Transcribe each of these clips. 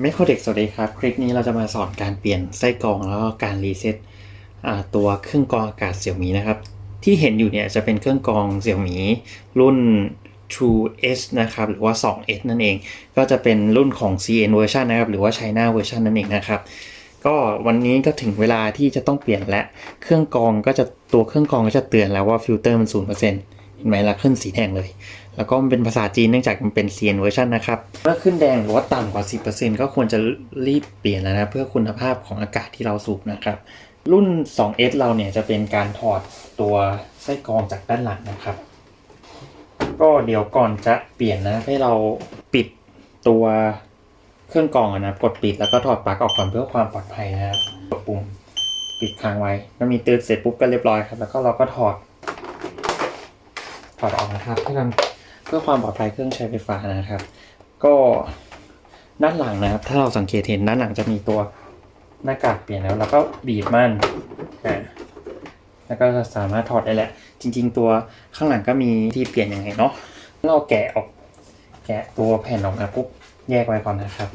ไม่โคเด็กสวัสดีครับ คลิปนี้เราจะมาสอนการเปลี่ยนไส้กรองแล้วก็การรีเซ็ตตัวเครื่องกรองอากาศเสี่ยมีนะครับ ที่เห็นอยู่เนี่ยจะเป็นเครื่องกรองเสี่ยมีรุ่น True S นะครับหรือว่า 2S นั่นเอง ก็จะเป็นรุ่นของ CN version นะครับหรือว่า China version นั่นเองนะครับ ก็วันนี้ก็ถึงเวลาที่จะต้องเปลี่ยนและ เครื่องกรองก็จะตัวเครื่องกรองก็จะเตือนแล้วว่าฟิลเตอร์มัน0%เห็น ไหมล่ะขึ้นสีแดงเลย แล้วก็มันเป็นภาษาจีนเนื่องจากมันเป็น CN version นนะครับเมื่อขึ้นแดงหรือว่าต่ำกว่า 10%ก็ควรจะรีบเปลี่ยนแล้วนะเพื่อคุณภาพของอากาศที่เราสูบนะครับ รุ่น 2S เราเนี่ยจะเป็นการถอดตัวไส้กรองจากด้านหลังนะครับ ก็เดี๋ยวก่อนจะเปลี่ยนนะให้เราปิดตัวเครื่องกรองนะกดปิดแล้วก็ถอดปลั๊กออกก่อนเพื่อความปลอดภัยนะครับกดปุ่มปิดค้างไว้ก็มีเตือนเสร็จปุ๊บก็เรียบร้อยครับ แล้วก็เราก็ถอด ถอดออกนะครับเพื่อเพื่อความปลอดภัยเครื่องใช้ไฟฟ้านะครับ ก็ด้านหลังนะครับ ถ้าเราสังเกตเห็นด้านหลังจะมีตัวหน้ากากเปลี่ยนแล้วเราก็บีบมันอ่าแล้วก็สามารถถอดได้แหละ จริง ๆ ตัวข้างหลังก็มีที่เปลี่ยนยังไงเนาะเราแกะออก แกะตัวแผ่นออกมาปุ๊บแยกไว้ก่อนนะครับ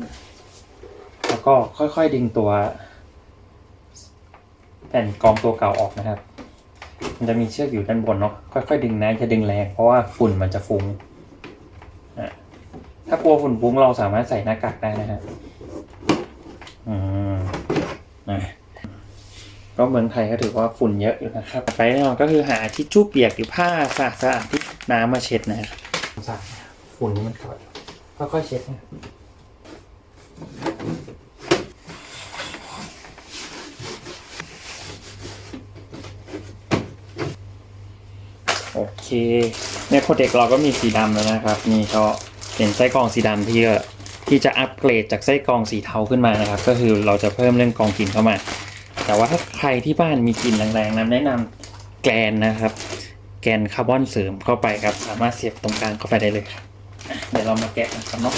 แล้วก็ค่อยๆดึงตัว แผ่นกองตัวเก่าออกนะครับ มันจะมีเชือกอยู่ด้านบนเนาะค่อยๆดึงนะอย่าดึงแรงเพราะว่าฝุ่นมันจะฟุ้งถ้ากลัวฝุ่นฟุ้งเราสามารถใส่หน้ากากได้นะฮะอืมนะก็เมืองไทยก็ถือว่าฝุ่นเยอะอยู่นะครับต่อไปแน่นอนก็คือหาทิชชู่เปียกหรือผ้าสะอาดๆที่น้ำมาเช็ดนะครับสะอาดฝุ่นมันก่อนค่อยๆเช็ดนะ โอเคในโปรเจกต์เราก็มีสีดำแล้วนะครับนี่ก็เป็นไส้กรองสีดำที่ที่จะอัปเกรดจากไส้กรองสีเทาขึ้นมานะครับ ก็คือเราจะเพิ่มเรื่องกรองกลิ่นเข้ามา แต่ว่าถ้าใครที่บ้านมีกลิ่นแรงๆนะแนะนำแกลนนะครับ แกนคาร์บอนเสริมเข้าไปครับ สามารถเสียบตรงกลางเข้าไปได้เลยค่ะเดี๋ยวเรามาแกะกันครับเนาะ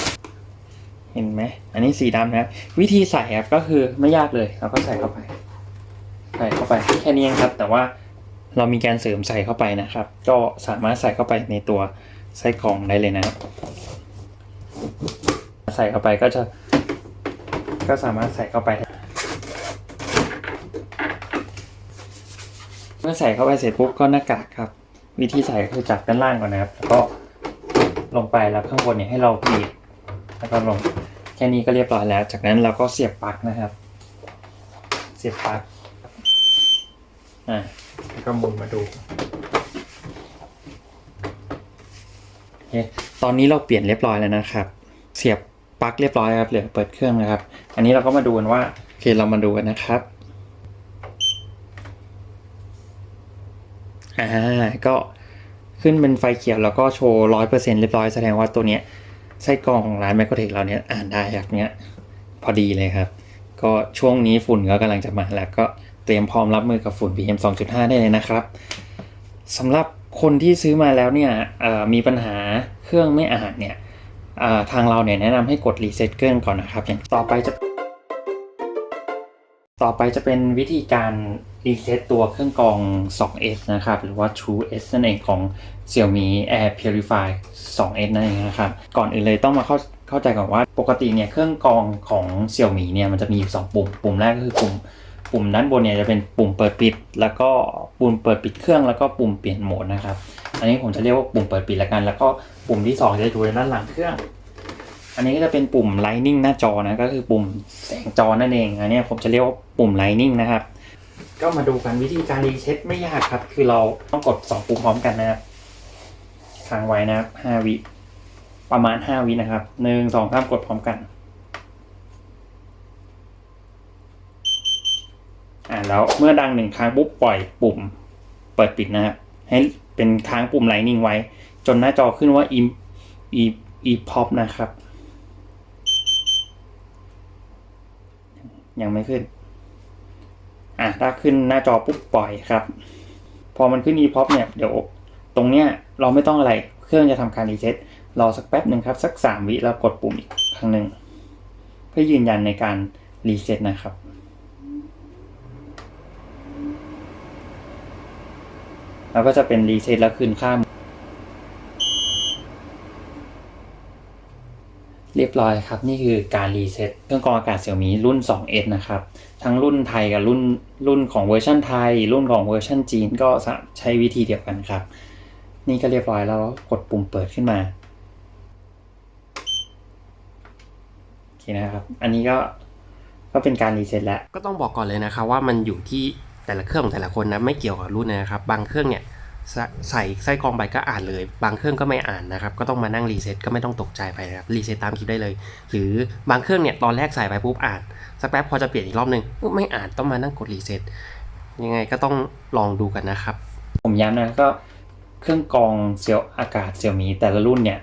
เห็นไหมอันนี้สีดำนะครับวิธีใส่ครับก็คือไม่ยากเลยเราก็ใส่เข้าไป ใส่เข้าไปแค่นี้เองครับ แต่ว่า เรามีแกนเสริมใส่เข้าไปนะครับ ก็สามารถใส่เข้าไปในตัวไส้กรองได้เลยนะ ใส่เข้าไปก็จะ ก็สามารถใส่เข้าไป เมื่อใส่เข้าไปเสร็จปุ๊บก็หน้ากากครับ วิธีใส่ก็คือจากด้านล่างก่อนนะครับ แล้วก็ลงไปแล้วข้างบนเนี่ยให้เราบีบแล้วก็ลงแค่นี้ก็เรียบร้อยแล้ว จากนั้นเราก็เสียบปลั๊กนะครับ เสียบปลั๊กอ่า แล้วก็หมุนมาดูโอเคตอนนี้เราเปลี่ยนเรียบร้อยแล้วนะครับ เสียบปลั๊กเรียบร้อยครับเหลือเปิดเครื่องนะครับ อันนี้เราก็มาดูกันว่าโอเคเรามาดูกันนะครับอ่าก็ขึ้นเป็นไฟเขียวแล้วก็โชว์ร้อยเปอร์เซ็นเรียบร้อยแสดงว่าตัวเนี้ยไส้กรองของร้านแมคโครเทคเราเนี้ยอ่านได้แบบเนี้ยพอดีเลยครับ ก็ช่วงนี้ฝุ่นก็กำลังจะมาแล้วก็ เตรียมพร้อมรับมือกับฝุ่น PM 2.5 ได้เลยนะครับสำหรับคนที่ซื้อมาแล้วเนี่ยมีปัญหาเครื่องไม่อ่านเนี่ยทางเราเนี่ยแนะนำให้กดรีเซ็ตเครื่องก่อนนะครับอย่างต่อไปจะต่อไปจะเป็นวิธีการรีเซ็ตตัวเครื่องกรอง 2S นะครับ หรือว่า True S นั่นเองของ Xiaomi Air Purify 2S นั่นเองนะครับ ก่อนอื่นเลยต้องมาเข้าเข้าใจก่อนว่าปกติเนี่ยเครื่องกรองของ Xiaomi เนี่ยมันจะมีอยู่ 2 ปุ่ม ปุ่มแรกก็คือปุ่ม ปุ่มด้านบนเนี่ยจะเป็นปุ่มเปิดปิด แล้วก็ปุ่มเปิดปิดเครื่องแล้วก็ปุ่มเปลี่ยนโหมดนะครับ อันนี้ผมจะเรียกว่าปุ่มเปิดปิดละกัน แล้วก็ปุ่มที่สองจะอยู่ด้านหลังเครื่อง อันนี้ก็จะเป็นปุ่ม Lightning หน้าจอนะก็คือปุ่มแสงจอนั่นเอง อันนี้ผมจะเรียกว่าปุ่ม Lightning นะครับ ก็มาดูกันวิธีการรีเซ็ตไม่ยากครับ คือเราต้องกด 2 ปุ่มพร้อมกันนะครับค้างไว้นะครับ5วิประมาณ 5วินะครับหนึ่งสองสามกดพร้อมกัน อ่าแล้วเมื่อดังหนึ่งครั้งปุ๊บปล่อยปุ่มเปิดปิดนะครับให้เป็นค้างปุ่ม Lightning ไว้ จนหน้าจอขึ้นว่า e e e pop นะครับ ยังไม่ขึ้น อะถ้าขึ้นหน้าจอปุ๊บปล่อยครับ พอมันขึ้น e pop เนี่ยเดี๋ยวตรงเนี้ยเราไม่ต้องอะไรเครื่องจะทำการรีเซ็ตรอสักแป๊บหนึ่งครับ สักสามวิแล้วกดปุ่มอีกครั้งหนึ่งเพื่อยืนยันในการรีเซ็ตนะครับ แล้วก็จะเป็นรีเซ็ตแล้วคืนค่าเรียบร้อยครับ นี่คือการรีเซ็ตเครื่องกรองอากาศเสี่ยมีรุ่น 2S นะครับ ทั้งรุ่นไทยกับรุ่นรุ่นของเวอร์ชันไทย รุ่นของเวอร์ชันจีนก็ใช้วิธีเดียวกันครับ นี่ก็เรียบร้อยแล้วกดปุ่มเปิดขึ้นมาโอเคนะครับ อันนี้ก็ก็เป็นการรีเซ็ตแล้ว ก็ต้องบอกก่อนเลยนะครับว่ามันอยู่ที่ แต่ละเครื่องแต่ละคนนะไม่เกี่ยวกับรุ่นนะครับ บางเครื่องเนี่ยใส่ไส้กรองไปก็อ่านเลย บางเครื่องก็ไม่อ่านนะครับ ก็ต้องมานั่งรีเซ็ตก็ไม่ต้องตกใจไปนะครับ รีเซ็ตตามคลิปได้เลย หรือบางเครื่องเนี่ยตอนแรกใส่ไปปุ๊บอ่าน สักแป๊บพอจะเปลี่ยนอีกรอบนึงไม่อ่านต้องมานั่งกดรีเซ็ตยังไงก็ต้องลองดูกันนะครับ ผมย้ำนะก็เครื่องกรองเสียวอากาศเสี่ยวมีแต่ละรุ่นเนี่ย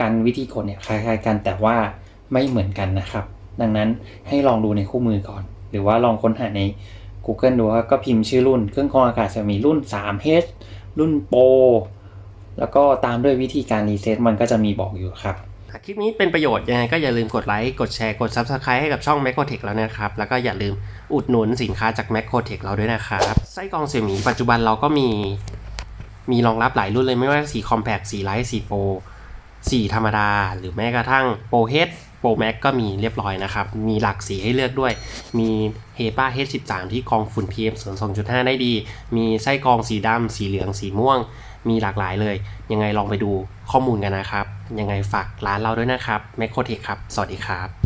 การวิธีกดเนี่ยคล้ายๆกันแต่ว่าไม่เหมือนกันนะครับ ดังนั้นให้ลองดูในคู่มือก่อน หรือว่าลองค้นหาใน Google ดูว่าก็พิมพ์ชื่อรุ่น เครื่องกรองอากาศเสี่ยมีรุ่น 3H รุ่นโปรแล้วก็ตามด้วยวิธีการรีเซ็ตมันก็จะมีบอกอยู่ครับคลิปนี้เป็นประโยชน์ยังไงก็อย่าลืมกดไลค์กดแชร์กด Subscribe ให้กับช่อง m a c o t e c h แล้วนะครับ แล้วก็อย่าลืมอุดหนุนสินค้าจาก m a c o t e c h เราด้วยนะครับไส้กรองเสี่ยหมีปัจจุบันเราก็มีมีรองรับหลายรุ่นเลยไม่ว่าสี Compact สี Light สี Pro สีธรรมดา หรือแม้กระทั่ง Pro H Pro Max ก็มีเรียบร้อยนะครับ มีหลากสีให้เลือกด้วย มี HEPA H13 ที่กรองฝุ่น PM 2.5 ได้ดี มีไส้กรองสีดำ สีเหลือง สีม่วง มีหลากหลายเลย ยังไงลองไปดูข้อมูลกันนะครับ ยังไงฝากร้านเราด้วยนะครับ m a c o t e c h ครับ สวัสดีครับ